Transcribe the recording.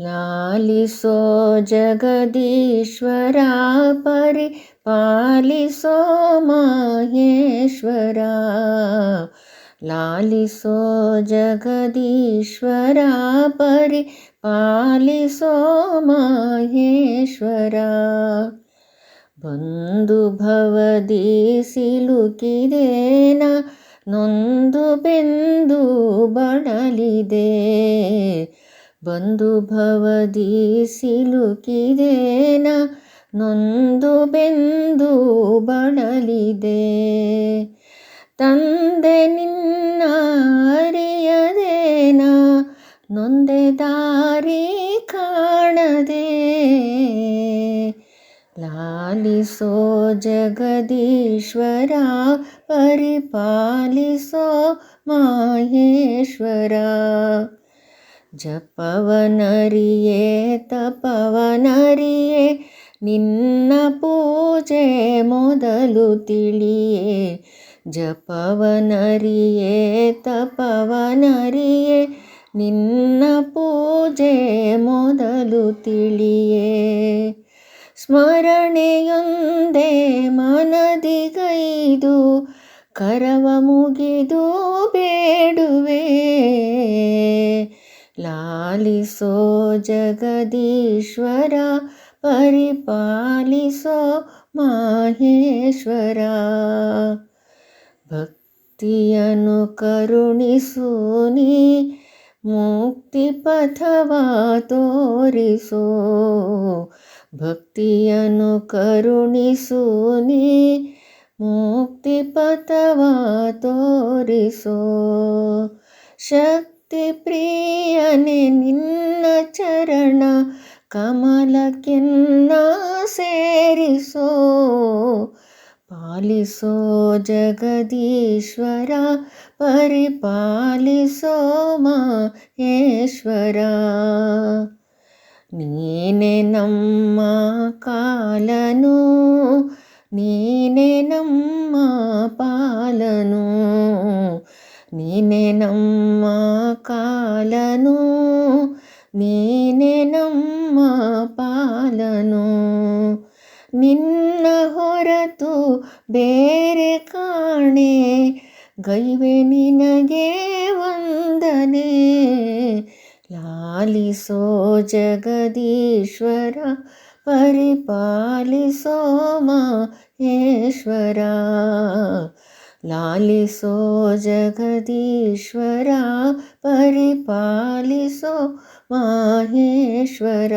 लालिसो जगदीश्वरा परिपालिसो माहेश्वरा। लालिसो जगदीश्वरा परिपालिसो माहेश्वरा। सोमहेश्वरा बन्धु भवदीसि लुकि देना नन्दुबिन्दु ಬಂದು ಭವದಿ ಸಿಲುಕಿದೇನ, ನೊಂದು ಬೆಂದು ಬಳಲಿದೆ ತಂದೆ ನಿನ್ನ ಅರಿಯದೇನ, ನೊಂದೆ ದಾರಿ ಕಾಣದೆ. ಲಾಲಿಸೋ ಜಗದೀಶ್ವರ, ಪರಿಪಾಲಿಸೋ ಮಾಹೇಶ್ವರ. ಜಪವನರಿಯೇ, ತಪವನರಿಯೇ, ನಿನ್ನ ಪೂಜೆ ಮೊದಲು ತಿಳಿಯೇ. ಜಪವನರಿಯೇ, ತಪವನರಿಯೇ, ನಿನ್ನ ಪೂಜೆ ಮೊದಲು ತಿಳಿಯೇ. ಸ್ಮರಣೆಯೊಂದೇ ಮನದಿಗೈದು, ಕರವ ಮುಗಿದು ಬೇಡುವೆ. लालिसो जगदीश्वरा परिपालिसो माहेश्वरा। भक्ति अनुकरुणीसुनि मुक्तिपथवा तोरिसो। तोरिषो भक्ति मुक्तिपथवा तोरिसो। शक्ति ಮುಕ್ತಿ ಪಥವ ತೋರಿಸೋ ಶಕ್ತಿ ಪ್ರಿಯನೆ ನಿನ್ನ ಚರಣ ಕಮಲಕ್ಕೆನ್ನ ಸೇರಿಸೋ ಪಾಲಿಸೋ ಜಗದೀಶ್ವರ ಪರಿಪಾಲಿಸೋ ಮಹೇಶ್ವರ ನೀನೆ ನಮ್ಮ ಕಾಲನು ನೀನೆ ನೀನೆ ನಮ್ಮ ಕಾಲನು, ನೀನೆ ನಮ್ಮ ಪಾಲನು. ನಿನ್ನ ಹೊರತು ಬೇರೆ ಕಾಣೆ, ಗೈವೆ ನಿನಗೆ ವಂದನೆ. ಲಾಲಿಸೋ ಜಗದೀಶ್ವರ, ಪರಿಪಾಲಿಸೋ ಮಹೇಶ್ವರ. ಲಾಲಿಸೋ ಜಗದೀಶ್ವರ ಪರಿಪಾಲಿಸೋ ಮಹೇಶ್ವರ.